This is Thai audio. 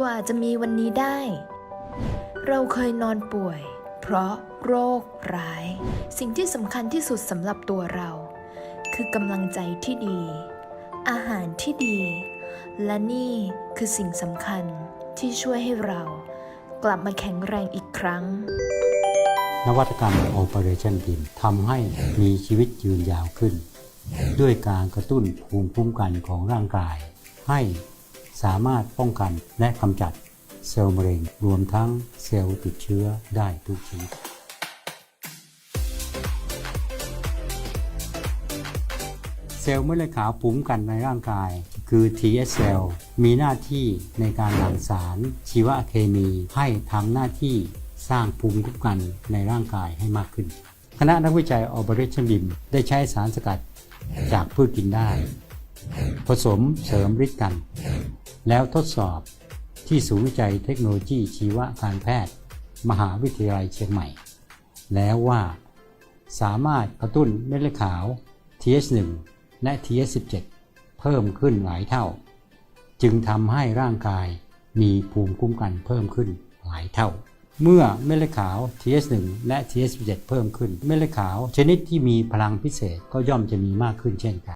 กว่าจะมีวันนี้ได้ เราเคยนอนป่วย เพราะโรคร้าย สิ่งที่สำคัญที่สุดสำหรับตัวเรา คือกำลังใจที่ดี อาหารที่ดี และนี่คือสิ่งสำคัญที่ช่วยให้เรากลับมาแข็งแรงอีกครั้ง นวัตกรรม Operation Beam ทำให้มีชีวิตยืนยาวขึ้น ด้วยการกระตุ้นภูมิคุ้มกันของร่างกาย ให้ สามารถป้องกันและกำจัดเซลล์มะเร็งรวมทั้งเซลล์ติดเชื้อได้ทุกชนิดเซลล์เม็ดเลือดขาวภูมิคุ้มกันในร่างกาย คือ TS เซลล์มีหน้าที่ในการหลั่งสารชีวเคมีให้ทำหน้าที่สร้างภูมิคุ้มกันในร่างกายให้มากขึ้น คณะนักวิจัย Operation BIM ได้ใช้สารสกัดจากพืชกินได้ ผสมเสริมฤทธิ์กัน แล้วทดสอบที่ศูนย์วิจัยเทคโนโลยีชีวการแพทย์ มหาวิทยาลัยเชียงใหม่ แล้วว่าสามารถกระตุ้นเม็ดเลือดขาว TH1 และ TH17 เพิ่มขึ้นหลายเท่า จึงทำให้ร่างกายมีภูมิคุ้มกันเพิ่มขึ้นหลายเท่า เมื่อเม็ดเลือดขาว TH1 และ TH17 เพิ่มขึ้น เม็ดเลือดขาวชนิดที่มีพลังพิเศษก็ย่อมจะมีมากขึ้นเช่นกัน